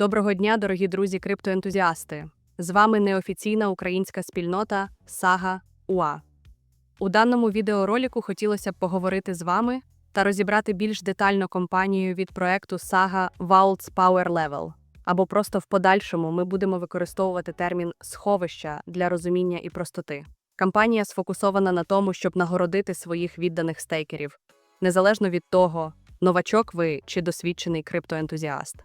Доброго дня, дорогі друзі криптоентузіасти! З вами неофіційна українська спільнота Сага УА. У даному відеоролику хотілося б поговорити з вами та розібрати більш детально компанію від проекту Saga Vaults Power Level. Або просто в подальшому ми будемо використовувати термін сховища для розуміння і простоти. Кампанія сфокусована на тому, щоб нагородити своїх відданих стейкерів, незалежно від того, новачок ви чи досвідчений криптоентузіаст.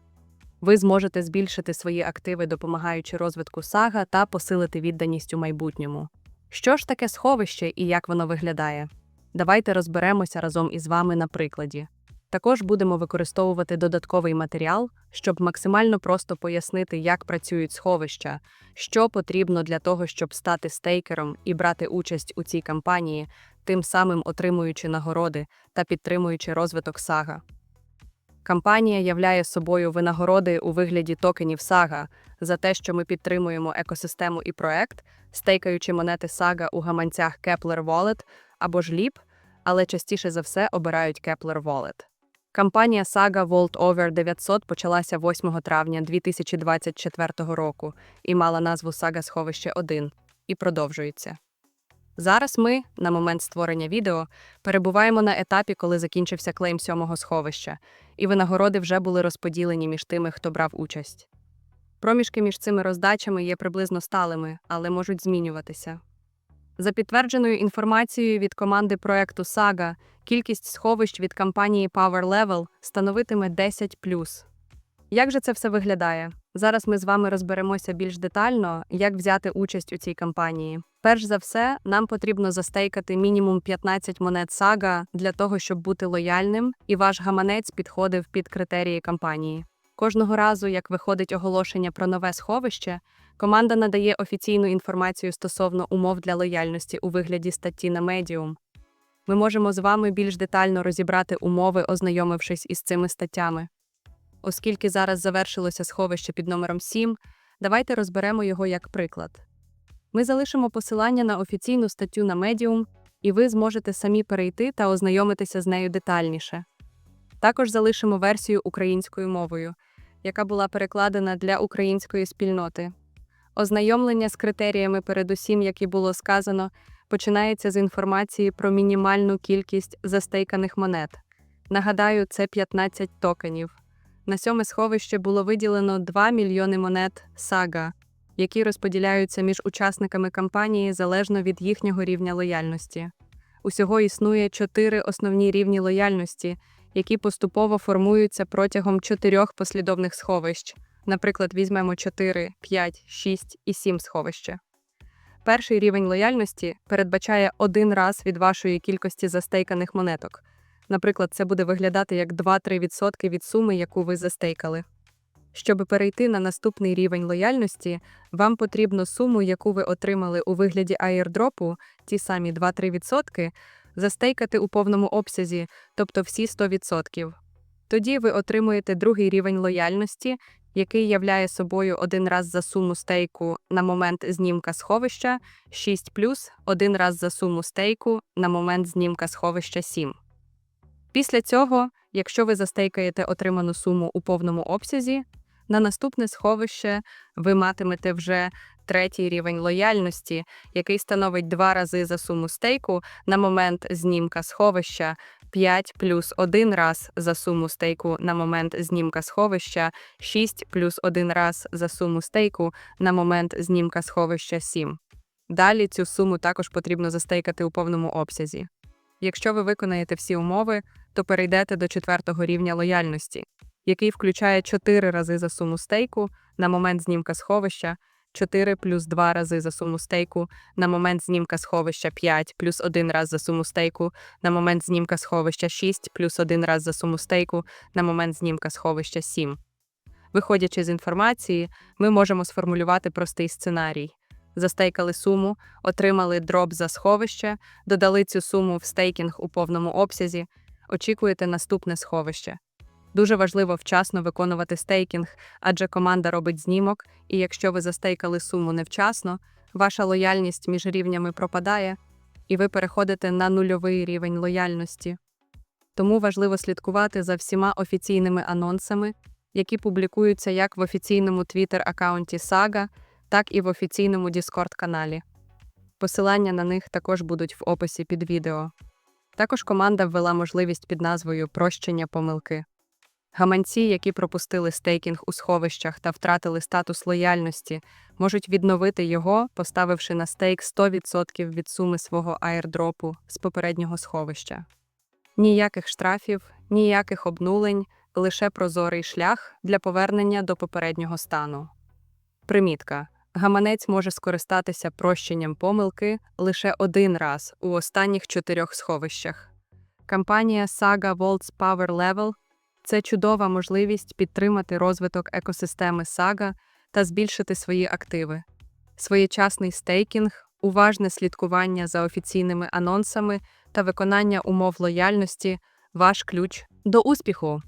Ви зможете збільшити свої активи, допомагаючи розвитку сага та посилити відданість у майбутньому. Що ж таке сховище і як воно виглядає? Давайте розберемося разом із вами на прикладі. Також будемо використовувати додатковий матеріал, щоб максимально просто пояснити, як працюють сховища, що потрібно для того, щоб стати стейкером і брати участь у цій кампанії, тим самим отримуючи нагороди та підтримуючи розвиток сага. Кампанія являє собою винагороди у вигляді токенів Сага за те, що ми підтримуємо екосистему і проект, стейкаючи монети Сага у гаманцях Kepler Wallet або ж LEAP, але частіше за все обирають Kepler Wallet. Кампанія Saga Vault Over 900 почалася 8 травня 2024 року і мала назву Сага Сховище 1 і продовжується. Зараз ми, на момент створення відео, перебуваємо на етапі, коли закінчився клейм сьомого сховища, і винагороди вже були розподілені між тими, хто брав участь. Проміжки між цими роздачами є приблизно сталими, але можуть змінюватися. За підтвердженою інформацією від команди проекту Saga, кількість сховищ від компанії Power Level становитиме 10 Як же це все виглядає? Зараз ми з вами розберемося більш детально, як взяти участь у цій кампанії. Перш за все, нам потрібно застейкати мінімум 15 монет сага для того, щоб бути лояльним, і ваш гаманець підходив під критерії кампанії. Кожного разу, як виходить оголошення про нове сховище, команда надає офіційну інформацію стосовно умов для лояльності у вигляді статті на Medium. Ми можемо з вами більш детально розібрати умови, ознайомившись із цими статтями. Оскільки зараз завершилося сховище під номером 7, давайте розберемо його як приклад. Ми залишимо посилання на офіційну статтю на Medium, і ви зможете самі перейти та ознайомитися з нею детальніше. Також залишимо версію українською мовою, яка була перекладена для української спільноти. Ознайомлення з критеріями, передусім, як і було сказано, починається з інформації про мінімальну кількість застейканих монет. Нагадаю, це 15 токенів. На сьоме сховище було виділено 2 мільйони монет сага, які розподіляються між учасниками кампанії залежно від їхнього рівня лояльності. Усього існує чотири основні рівні лояльності, які поступово формуються протягом чотирьох послідовних сховищ. Наприклад, візьмемо 4, 5, 6 і 7 сховища. Перший рівень лояльності передбачає один раз від вашої кількості застейканих монеток. Наприклад, це буде виглядати як 2-3% від суми, яку ви застейкали. Щоб перейти на наступний рівень лояльності, вам потрібно суму, яку ви отримали у вигляді аєрдропу, ті самі 2-3%, застейкати у повному обсязі, тобто всі 100%. Тоді ви отримуєте другий рівень лояльності, який являє собою один раз за суму стейку на момент знімка сховища 6 плюс один раз за суму стейку на момент знімка сховища 7. Після цього, якщо ви застейкаєте отриману суму у повному обсязі, на наступне сховище ви матимете вже третій рівень лояльності, який становить два рази за суму стейку на момент знімка сховища, 5 плюс 1 раз за суму стейку на момент знімка сховища, 6 плюс 1 раз за суму стейку на момент знімка сховища 7. Далі цю суму також потрібно застейкати у повному обсязі. Якщо ви виконаєте всі умови, то перейдете до четвертого рівня лояльності, який включає 4 рази за суму стейку на момент знімка сховища, 4 плюс 2 рази за суму стейку на момент знімка сховища 5 плюс 1 раз за суму стейку на момент знімка сховища 6 плюс 1 раз за суму стейку на момент знімка сховища 7. Виходячи з інформації, ми можемо сформулювати простий сценарій. Застейкали суму, отримали дроп за сховище, додали цю суму в стейкінг у повному обсязі, очікуєте наступне сховище. Дуже важливо вчасно виконувати стейкінг, адже команда робить знімок, і якщо ви застейкали суму невчасно, ваша лояльність між рівнями пропадає, і ви переходите на нульовий рівень лояльності. Тому важливо слідкувати за всіма офіційними анонсами, які публікуються як в офіційному Twitter-аккаунті Saga, так і в офіційному Discord-каналі. Посилання на них також будуть в описі під відео. Також команда ввела можливість під назвою Прощення помилки. Гаманці, які пропустили стейкінг у сховищах та втратили статус лояльності, можуть відновити його, поставивши на стейк 100% від суми свого аірдропу з попереднього сховища. Ніяких штрафів, ніяких обнулень, лише прозорий шлях для повернення до попереднього стану. Примітка. Гаманець може скористатися прощенням помилки лише один раз у останніх чотирьох сховищах. Кампанія Saga Vaults Power Level це чудова можливість підтримати розвиток екосистеми Saga та збільшити свої активи. Своєчасний стейкінг, уважне слідкування за офіційними анонсами та виконання умов лояльності ваш ключ до успіху.